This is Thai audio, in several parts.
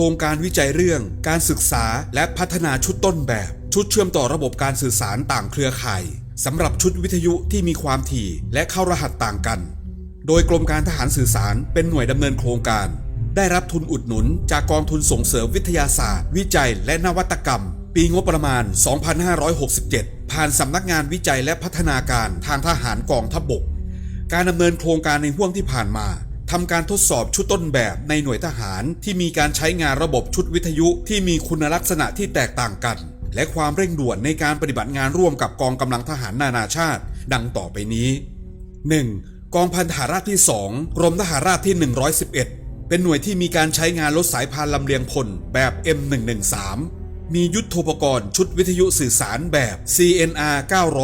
ครงการวิจัยเรื่อง การศึกษาและพัฒนาชุดต้นแบบ ชุดเชื่อมต่อระบบการสื่อสารต่างเครือข่ายสำหรับชุดวิทยุที่มีความถี่และเข้ารหัสต่างกัน โดยกรมการทหารสื่อสารเป็นหน่วยดำเนินโครงการ ได้รับทุนอุดหนุนจากกองทุนส่งเสริมวิทยาศาสตร์ วิจัยและนวัตกรรม ปีงบประมาณ 2567 ผ่านสำนักงานวิจัยและพัฒนาการทางทหารกองทัพบกการดำเนินโครงการในห่วงที่ผ่านมา ทำการทดสอบชุดต้นแบบในหน่วยทหารที่มีการใช้งานระบบชุดวิทยุที่มีคุณลักษณะที่แตกต่างกัน และความเร่งด่วนในการปฏิบัติงานร่วมกับกองกำลังทหารนานาชาติ ดังต่อไปนี้ 1. กองพันทหารราบที่ 2 กรมทหารราบที่ 111 เป็นหน่วยที่มีการใช้งานรถสายพานลำเลียงพลแบบ M113 มียุทโธปกรณ์ชุดวิทยุสื่อสารแบบ CNR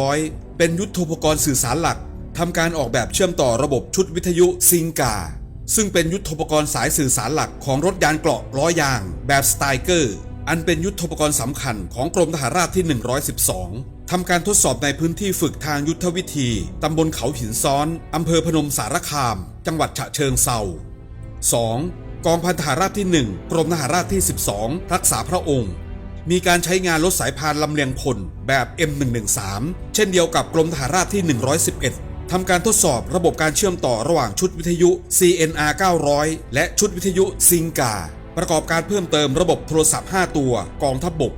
900 เป็นยุทโธปกรณ์สื่อสารหลัก ทำการออกแบบเชื่อมต่อระบบชุดวิทยุซิงกา ซึ่งเป็นยุทธปกรณ์สายสื่อสารหลักของรถยานเกราะล้อยาง แบบสไตเกอร์ อันเป็นยุทธปกรณ์สำคัญของกรมทหารราบที่ 112 ทำการทดสอบในพื้นที่ฝึกทางยุทธวิธี ตำบลเขาหินซ้อน อำเภอพนมสารคาม จังหวัดฉะเชิงเซา 2. กองพันทหารราบที่ 1 กรมทหารราบที่ 12 รักษาพระองค์มีการใช้งานรถสายพานลำเลียงพลแบบ M113 เช่นเดียวกับกรมทหารราบที่ 111 ทำการทดสอบระบบการเชื่อมต่อระหว่างชุดวิทยุ CNR 900 และชุดวิทยุซิงกา ประกอบการเพิ่มเติมระบบโทรศัพท์ 5 ตัวกองทัพบบก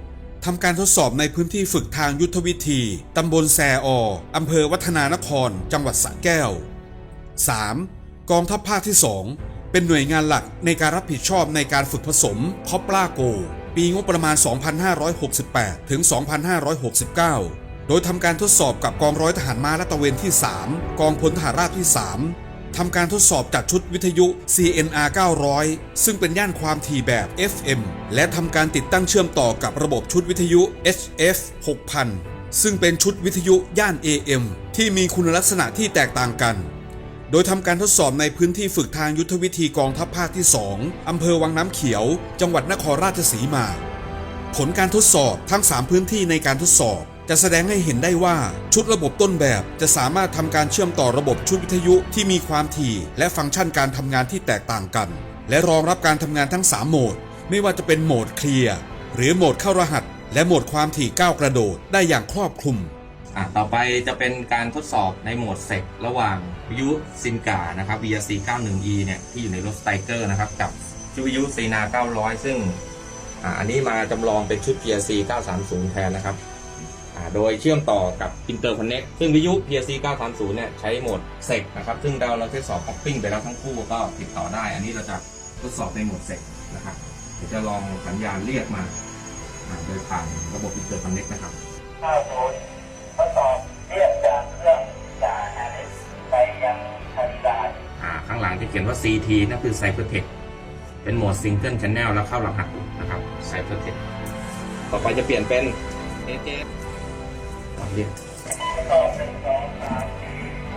ทำการทดสอบในพื้นที่ฝึกทางยุทธวิธี ตำบลแซอออำเภอวัฒนานคร จังหวัดสระแก้ว 3. กองทัพภาคที่ 2 เป็นหน่วยงานหลักในการรับผิดชอบในการฝึกผสมคอปลาโก ปีงบประมาณ 2568 ถึง 2569 โดยทำการทดสอบกับกองร้อยทหารม้าลาดตะเวนที่ 3 กองพลทหารราบที่ 3 ทำการทดสอบจากชุดวิทยุ CNR 900 ซึ่งเป็นย่านความถี่แบบ FM และทำการติดตั้งเชื่อมต่อกับระบบชุดวิทยุ HF 6000 ซึ่งเป็นชุดวิทยุย่าน AM ที่มีคุณลักษณะที่แตกต่างกัน โดยทำการทดสอบในพื้นที่ฝึกทางยุทธวิธีกองทัพภาคที่ 2อำเภอวังน้ำเขียว จังหวัดนครราชสีมา ผลการทดสอบทั้ง 3 พื้นที่ในการทดสอบ จะแสดงให้เห็นได้ว่าชุดระบบต้นแบบจะสามารถทำการเชื่อมต่อระบบชุดวิทยุที่มีความถี่ และฟังก์ชันการทำงานที่แตกต่างกัน และรองรับการทำงานทั้ง 3 โหมด ไม่ว่าจะเป็นโหมดเคลียร์หรือโหมดเข้ารหัส และโหมดความถี่ก้าวกระโดดได้อย่างครอบคลุมอะต่อไปจะเป็นการทดสอบในโหมดเซกระหว่างวิทยุซินกานะครับ VRC 91E เนี่ยที่อยู่ในรถสไตเกอร์นะครับกับชุดวิทยุซีนา900 ซึ่งอะอันนี้มาจำลองเป็นชุด PRC 930 แทนนะครับ อะโดยเชื่อมต่อกับ Interconnect ซึ่งวิทยุ PRC 930 เนี่ยใช้โหมดเซกนะครับ ซึ่งเราเราทดสอบฮอปปิ้งไปแล้วทั้งคู่ก็ติดต่อได้ อันนี้เราจะทดสอบในโหมดเซกนะครับเดี๋ยวจะลองสัญญาณเรียกมาอะโดยผ่านระบบ Interconnect นะครับข้าวโพดทดสอบเรียกจากเครื่องจากแอลิสไปยังทาริดาอ่าข้างหลังที่เขียนว่า CT นั่นคือ Cybertech เป็นโหมด Single Channel แล้วเข้ารหัสนะครับ Cybertech ต่อไปจะเปลี่ยนเป็น AJ อ่า เรียกสอบหนึ่งสองสา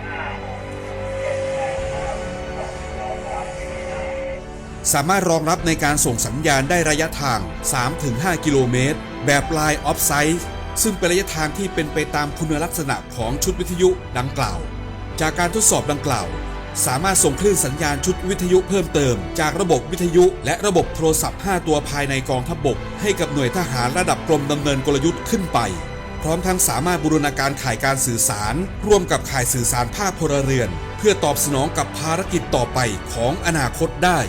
มาหกเจ็ดแปดเก้าสิบสองสามสี่ห้าสามารถรองรับในการส่งสัญญาณได้ระยะทาง 3-5 กิโลเมตร แบบ Line of Sight ซึ่งเป็นระยะทางที่เป็นไปตามคุณลักษณะของชุดวิทยุดังกล่าว จากการทดสอบดังกล่าว สามารถส่งคลื่นสัญญาณชุดวิทยุเพิ่มเติม จากระบบวิทยุและระบบโทรศัพท์ 5 ตัวภายในกองทัพบบก ให้กับหน่วยทหารระดับกรมดำเนินกลยุทธ์ขึ้นไป พร้อมทั้งสามารถบูรณาการข่ายการสื่อสาร ร่วมกับข่ายสื่อสารภาคพลเรือน เพื่อตอบสนองกับภารกิจต่อไปของอนาคตได้